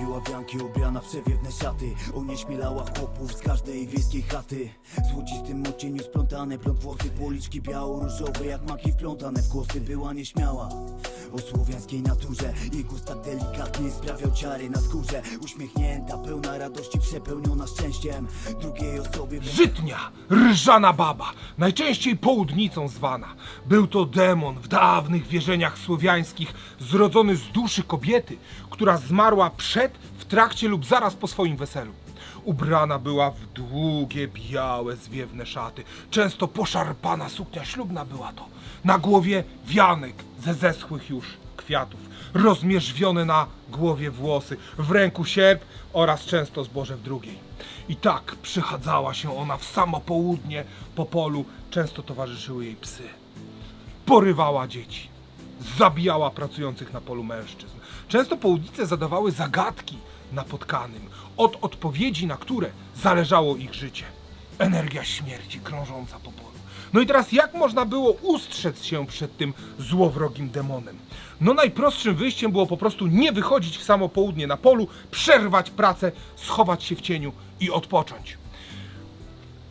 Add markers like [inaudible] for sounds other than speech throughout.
była wianki ubrana w przewiewne szaty Onieśmielała chłopów z każdej wiejskiej chaty. W złocistym odcieniu splątane Pląt włosy, policzki biało-różowe Jak maki wplątane w kłosy Była nieśmiała o słowiańskiej naturze Jej gust tak delikatnie sprawiał ciary na skórze Uśmiechnięta, pełna radości, przepełniona szczęściem Drugiej osobie Żytnia, rżana baba, najczęściej południcą zwana. Był to demon w dawnych wierzeniach słowiańskich, zrodzony z duszy kobiety, która zmarła przed, w trakcie lub zaraz po swoim weselu. Ubrana była w długie, białe, zwiewne szaty. Często poszarpana suknia ślubna była to. Na głowie wianek ze zeschłych już kwiatów. Rozmierzwione na głowie włosy, w ręku sierp oraz często zboże w drugiej. I tak przychadzała się ona w samo południe po polu, często towarzyszyły jej psy. Porywała dzieci, zabijała pracujących na polu mężczyzn. Często południce zadawały zagadki napotkanym, od odpowiedzi na które zależało ich życie. Energia śmierci krążąca po polu. No i teraz jak można było ustrzec się przed tym złowrogim demonem? No najprostszym wyjściem było po prostu nie wychodzić w samo południe na polu, przerwać pracę, schować się w cieniu i odpocząć.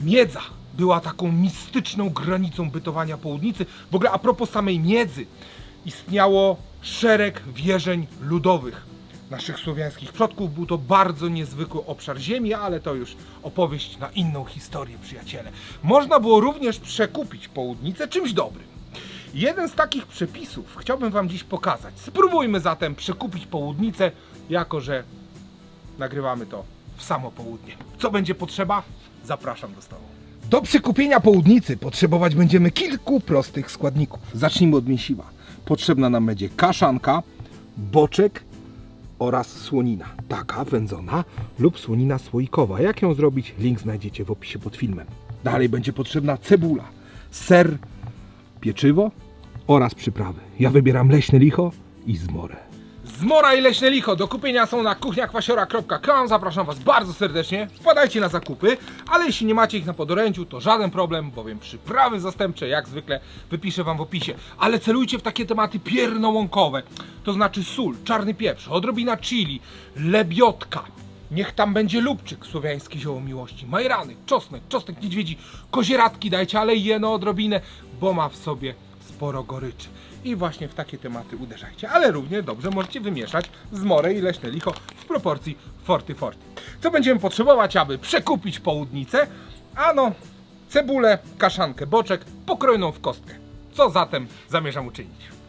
Miedza była taką mistyczną granicą bytowania południcy. W ogóle a propos samej miedzy, istniało szereg wierzeń ludowych naszych słowiańskich przodków. Był to bardzo niezwykły obszar ziemi, ale to już opowieść na inną historię, przyjaciele. Można było również przekupić południcę czymś dobrym. Jeden z takich przepisów chciałbym Wam dziś pokazać. Spróbujmy zatem przekupić południcę, jako że nagrywamy to w samo południe. Co będzie potrzeba? Zapraszam do stołu. Do przekupienia południcy potrzebować będziemy kilku prostych składników. Zacznijmy od mięsiwa. Potrzebna nam będzie kaszanka, boczek oraz słonina. Taka wędzona lub słonina słoikowa. Jak ją zrobić? Link znajdziecie w opisie pod filmem. Dalej będzie potrzebna cebula, ser, pieczywo oraz przyprawy. Ja wybieram leśne licho i zmorę. Zmora i leśne licho do kupienia są na kuchniakwasiora.com. Zapraszam Was bardzo serdecznie. Wpadajcie na zakupy, ale jeśli nie macie ich na podorędziu, to żaden problem, bowiem przyprawy zastępcze, jak zwykle, wypiszę Wam w opisie. Ale celujcie w takie tematy piernołąkowe, to znaczy sól, czarny pieprz, odrobina chili, lebiotka. Niech tam będzie lubczyk, słowiańskie zioło miłości, majrany, czosnek, czosnek niedźwiedzi, kozieradki dajcie, ale jeno odrobinę, bo ma w sobie sporo goryczy. I właśnie w takie tematy uderzajcie. Ale równie dobrze możecie wymieszać zmorę i leśne licho w proporcji forty forty. Co będziemy potrzebować, aby przekupić południcę? Ano, cebulę, kaszankę, boczek, pokrojoną w kostkę. Co zatem zamierzam uczynić?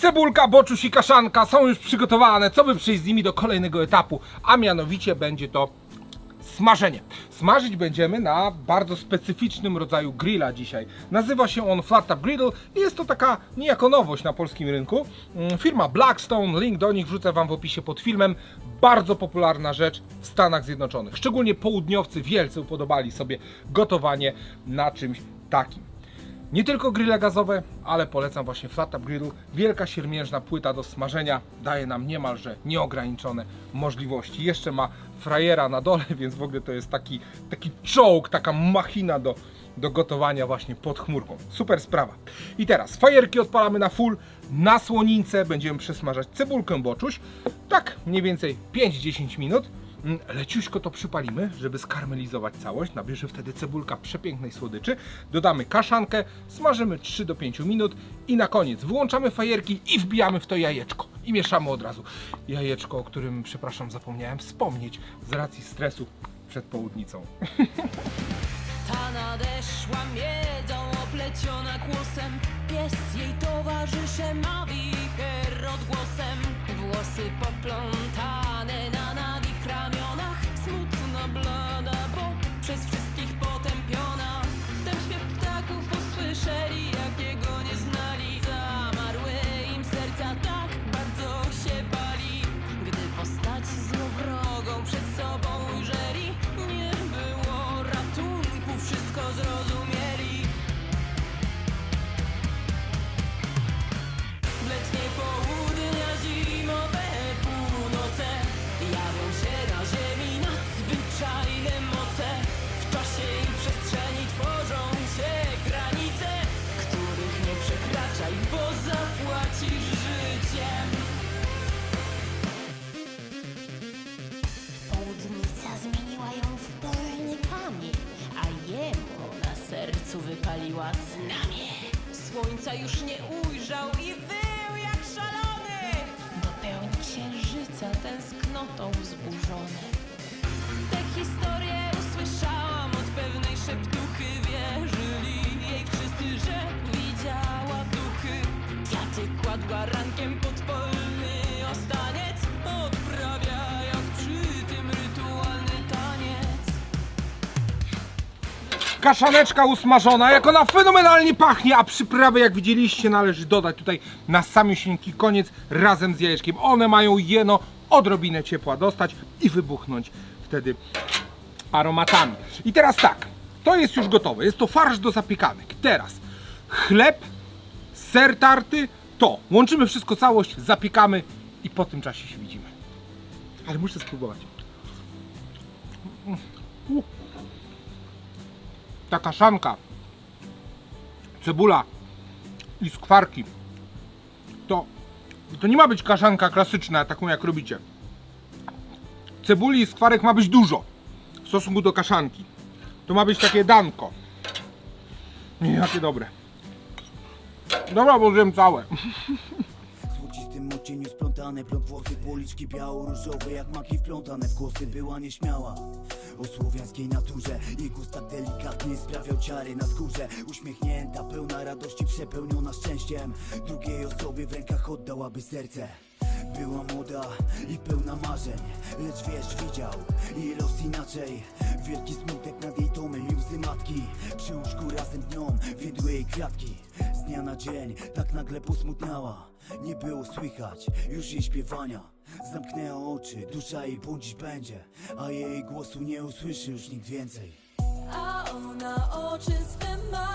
Cebulka, boczuś i kaszanka są już przygotowane, co by przejść z nimi do kolejnego etapu, a mianowicie będzie to smażenie. Smażyć będziemy na bardzo specyficznym rodzaju grilla dzisiaj. Nazywa się on Flat Top Griddle i jest to taka niejako nowość na polskim rynku. Mm, Firma Blackstone, link do nich wrzucę Wam w opisie pod filmem. Bardzo popularna rzecz w Stanach Zjednoczonych. Szczególnie południowcy wielce upodobali sobie gotowanie na czymś takim. Nie tylko grille gazowe, ale polecam właśnie Flat Top Grill. Wielka siermiężna płyta do smażenia daje nam niemalże nieograniczone możliwości. Jeszcze ma frajera na dole, [laughs] więc w ogóle to jest taki, taki czołg, taka machina do, do gotowania właśnie pod chmurką. Super sprawa. I teraz fajerki odpalamy na full. Na słonince będziemy przesmażać cebulkę boczuś. Tak mniej więcej 5-10 minut. Mm, Leciuśko to przypalimy, żeby skarmelizować całość. Nabierze wtedy cebulka przepięknej słodyczy. Dodamy kaszankę, smażymy 3 do 5 minut i na koniec wyłączamy fajerki i wbijamy w to jajeczko. I mieszamy od razu. Jajeczko, o którym, przepraszam, zapomniałem wspomnieć z racji stresu przed południcą. [laughs] Ta nadeszła miedzą opleciona kłosem Pies jej towarzyszem, a wicher odgłosem Włosy poplątane na ramionach blood. Już nie ujrzał Kaszaneczka usmażona, jak ona fenomenalnie pachnie, a przyprawy jak widzieliście należy dodać tutaj na samiusieńki koniec razem z jajeczkiem. One mają jeno odrobinę ciepła dostać i wybuchnąć wtedy aromatami. I teraz tak, to jest już gotowe, jest to farsz do zapiekanek. Teraz chleb, ser tarty, to łączymy wszystko całość, zapiekamy i po tym czasie się widzimy. Ale muszę spróbować. Uh ta kaszanka, cebula i skwarki, to, to nie ma być kaszanka klasyczna, taką jak robicie. Cebuli i skwarek ma być dużo w stosunku do kaszanki. To ma być takie danko. Nie, jakie dobre. Dobra, bo zjem całe. Splątane włosy, policzki biało-różowe Jak maki wplątane w Była nieśmiała o słowiańskiej naturze tak delikatnie sprawiał ciary na skórze. Uśmiechnięta, pełna radości, przepełniona szczęściem. Drugiej osobie w rękach oddałaby serce. Była młoda i pełna marzeń Lecz wiesz, widział jej los inaczej. Wielki smutek nad jej domem i łzy matki. Przy łóżku razem z nią wiedły jej kwiatki Z dnia na dzień tak nagle posmutniała. Nie było słychać już jej śpiewania. Zamknęła oczy, dusza jej budzić będzie A jej głosu nie usłyszy już nikt więcej A ona oczy swe ma,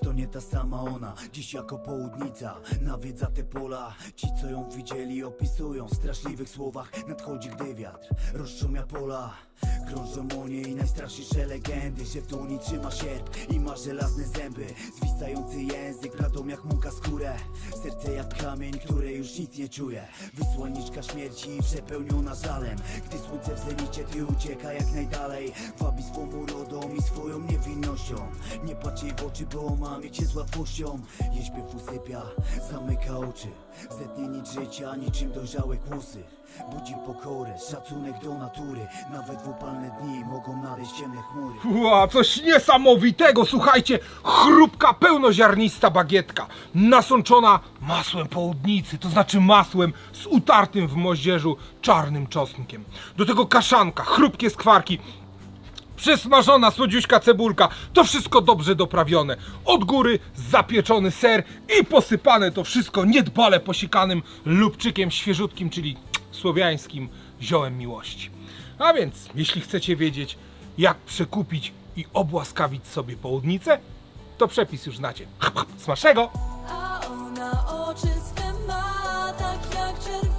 to nie ta sama ona Dziś jako południca nawiedza te pola. Ci co ją widzieli opisują w straszliwych słowach Nadchodzi gdy wiatr rozszumia pola. Krążą o niej najstraszniejsze legendy Że w dłoni trzyma sierp i ma żelazne zęby. Zwisający język bladą jak mąka skórę. Serce jak kamień, które już nic nie czuje. Wysłanniczka śmierci przepełniona żalem. Gdy słońce w zenicie ty ucieka jak najdalej. Wabi Jej w oczy, bo omamie cię z łatwością Jej śpiew usypia, zamyka oczy. Zetnie nic życia, niczym dojrzałe kłosy Budzi pokorę, szacunek do natury. Nawet w upalne dni mogą nadejść ciemne chmury. Ła, coś niesamowitego, słuchajcie, chrupka, pełnoziarnista bagietka, nasączona masłem południcy, to znaczy masłem z utartym w moździerzu czarnym czosnkiem. Do tego kaszanka, chrupkie skwarki, przesmażona słodziuśka cebulka, to wszystko dobrze doprawione. Od góry zapieczony ser i posypane to wszystko niedbale posikanym lubczykiem świeżutkim, czyli słowiańskim ziołem miłości. A więc, jeśli chcecie wiedzieć, jak przekupić i obłaskawić sobie południcę, to przepis już znacie. Smacznego! A ona oczy swe ma, tak jak czerwony